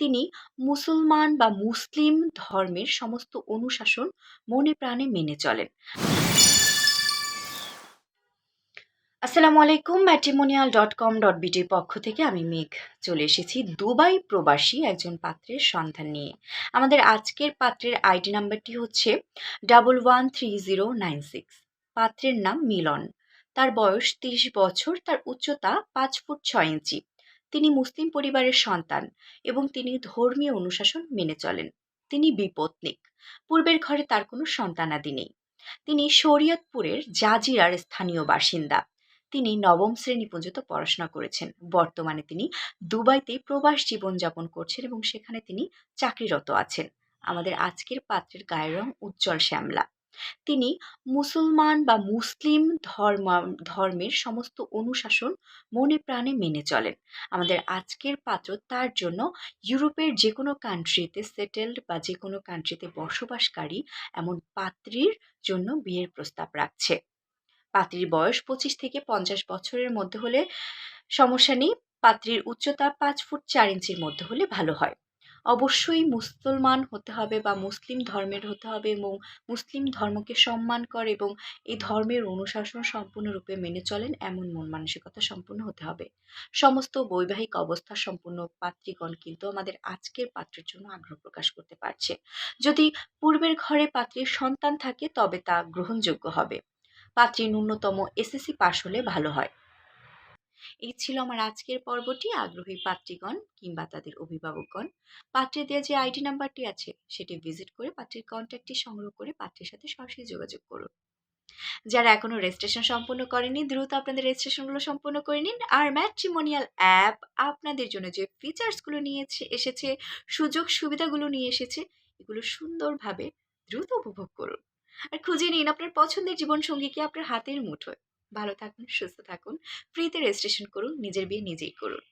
তিনি মুসলমান বা মুসলিম ধর্মের সমস্ত অনুশাসন মনে প্রাণে মেনে চলেন। আসসালামু আলাইকুম ম্যাট্রিমোনিয়াল ডট কম ডট বিটির পক্ষ থেকে আমি মেঘ। চলে এসেছি দুবাই প্রবাসী একজন পাত্রের সন্ধান নিয়ে। আমাদের আজকের পাত্রের আইডি নাম্বারটি হচ্ছে double one three zero nine six পাত্রের নাম মিলন। তার বয়স তিরিশ বছর, তার উচ্চতা পাঁচ ফুট ছয় ইঞ্চি। তিনি মুসলিম পরিবারের সন্তান এবং তিনি ধর্মীয় অনুশাসন মেনে চলেন। তিনি বিপত্নিক। পূর্বের ঘরে তার কোনো সন্তানাদি নেই। তিনি শরীয়তপুরের জাজিরার স্থানীয় বাসিন্দা। তিনি নবম শ্রেণি পর্যন্ত পড়াশোনা করেছেন। বর্তমানে তিনি দুবাইতে প্রবাস জীবনযাপন করছেন এবং সেখানে তিনি চাকরিরত আছেন। আমাদের আজকের পাত্রের গায়ের রং উজ্জ্বল শ্যামলা। তিনি মুসলমান বা মুসলিম ধর্ম, ধর্মের সমস্ত অনুশাসন মনে প্রাণে মেনে চলেন। আমাদের আজকের পাত্র তার জন্য ইউরোপের যে কোনো কান্ট্রিতে সেটেলড বা যে কোনো কান্ট্রিতে বসবাসকারী এমন পাত্রীর জন্য বিয়ের প্রস্তাব রাখছে। পাত্রীর বয়স পঁচিশ থেকে পঞ্চাশ বছরের মধ্যে হলে সমস্যা নেই, পাত্রীর উচ্চতা পাঁচ ফুট চার ইঞ্চির মধ্যে হলে ভালো হয়। অবশ্যই মুসলমান হতে হবে বা মুসলিম ধর্মের হতে হবে এবং মুসলিম ধর্মকে সম্মান করে এবং এই ধর্মের অনুশাসন সম্পূর্ণরূপে মেনে চলেন, এমন মন মানসিকতা সম্পূর্ণ হতে হবে। সমস্ত বৈবাহিক অবস্থা সম্পূর্ণ পাত্রীগণ কিন্তু আমাদের আজকের পাত্রের জন্য আগ্রহ প্রকাশ করতে পারছে। যদি পূর্বের ঘরে পাত্রীর সন্তান থাকে, তবে তা গ্রহণযোগ্য হবে। পাত্রী ন্যূনতম এসএসসি পাশ হলে ভালো হয়। এই ছিল আমার আজকের পর্বটি। আগ্রহী পাত্রীগণ কিংবা তাদের অভিভাবকগণ পাত্রে দেওয়া যে আইডি নাম্বারটি আছে সেটি ভিজিট করে পাত্রীর কন্ট্যাক্টটি সংগ্রহ করে পাত্রের সাথে সরাসরি যোগাযোগ করুন। যারা এখনও রেজিস্ট্রেশন সম্পূর্ণ করেনি, দ্রুত আপনাদের রেজিস্ট্রেশনগুলো সম্পূর্ণ করে নিন। আর ম্যাট্রিমোনিয়াল অ্যাপ আপনাদের জন্য যে ফিচার্সগুলো নিয়েছে এসেছে, সুযোগ সুবিধাগুলো নিয়ে এসেছে, এগুলো সুন্দরভাবে দ্রুত উপভোগ করুন। আর খুঁজে নিন আপনার পছন্দের জীবনসঙ্গীকে আপনার হাতের মুঠোয়। ভালো থাকুন সুস্থ থাকুন ফ্রিতে রেজিস্ট্রেশন করুন নিজের বিয়ে নিজেই করুন।